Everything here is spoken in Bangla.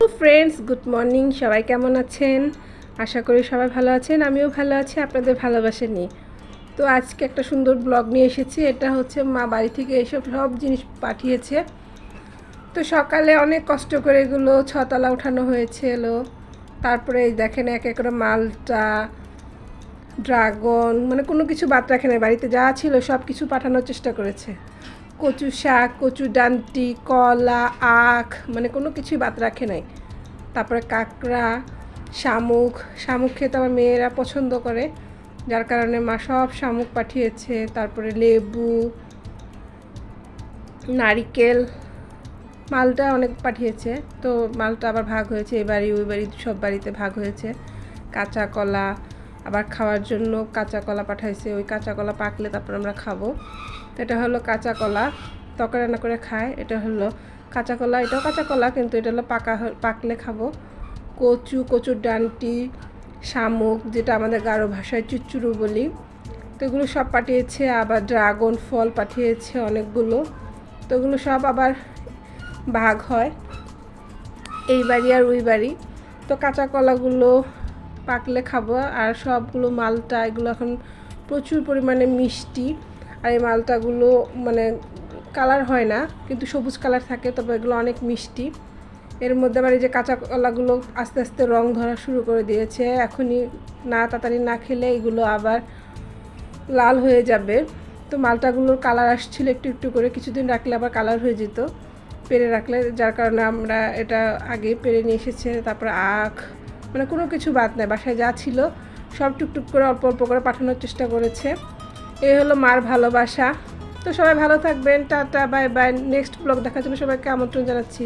ফ্রেন্ডস গুড মর্নিং সবাই কেমন আছেন? আশা করি সবাই ভালো আছেন। আমিও ভালো আছি, আপনাদের ভালোবাসা নিয়ে। তো আজকে একটা সুন্দর ব্লগ নিয়ে এসেছি। এটা হচ্ছে মা বাড়ি থেকে এইসব সব জিনিস পাঠিয়েছে। তো সকালে অনেক কষ্ট করে এগুলো ছতলা উঠানো হয়েছিল তারপরে দেখেন এক এক করে মালটা, ড্রাগন মানে কোনো কিছু বাদ রাখে নাই। বাড়িতে যা ছিল সব কিছু পাঠানোর চেষ্টা করেছে। কচু শাক, কচু ডান্টি কলা, আখ মানে কোনো কিছুই বাদ রাখে নাই। তারপরে কাঁকড়া, শামুক শামুক খেতে আমার মেয়েরা পছন্দ করে, যার কারণে মা সব শামুক পাঠিয়েছে। তারপরে লেবু, নারিকেল, মালটা অনেক পাঠিয়েছে। তো মালটা আবার ভাগ হয়েছে এই বাড়ি, ওই বাড়ি, সব বাড়িতে ভাগ হয়েছে। কাঁচা কলা আবার খাওয়ার জন্য কাঁচা কলা পাঠাইছে, ওই কাঁচা কলা পাকলে তারপর আমরা খাব। তো এটা হলো কাঁচা কলা তরকারি রান্না করে খায়, এটা হলো কাঁচা কলা এটাও কাঁচা কলা কিন্তু এটা হলো পাকা পাকলে খাব। কচু, কচুর ডান্টি, শামুক, যেটা আমাদের গারো ভাষায় চুচুরু বলি। তো এগুলো সব পাঠিয়েছে, আবার ড্রাগন ফল পাঠিয়েছে অনেকগুলো। তো এগুলো সব আবার ভাগ হয়, এই বাড়ি আর ওই বাড়ি। তো কাঁচা কলাগুলো পাকলে খাব, আর সবগুলো মালটা, এগুলো এখন প্রচুর পরিমাণে মিষ্টি, আর এই মালটাগুলো মানে কালার হয় না, কিন্তু সবুজ কালার থাকে, তবে এগুলো অনেক মিষ্টি। এর মধ্যে আবার এই যে কাঁচা কলাগুলো আস্তে আস্তে রং ধরা শুরু করে দিয়েছে, এখনই না তাড়াতাড়ি না খেলে এগুলো আবার লাল হয়ে যাবে। তো মালটাগুলোর কালার আসছিল একটু একটু করে, কিছুদিন রাখলে আবার কালার হয়ে যেত, পেরে রাখলে, যার কারণে আমরা এটা আগে পেরে নিয়ে এসেছে, তারপরে আখ মানে কোনো কিছু বাদ নেই, বাসায় যা ছিল সব টুকটুক করে অল্প অল্প করে পাঠানোর চেষ্টা করেছে। এই হলো মার ভালোবাসা। তো সবাই ভালো থাকবেন, tata, bye bye. Next blog দেখার জন্য সবাইকে আমন্ত্রণ জানাচ্ছি।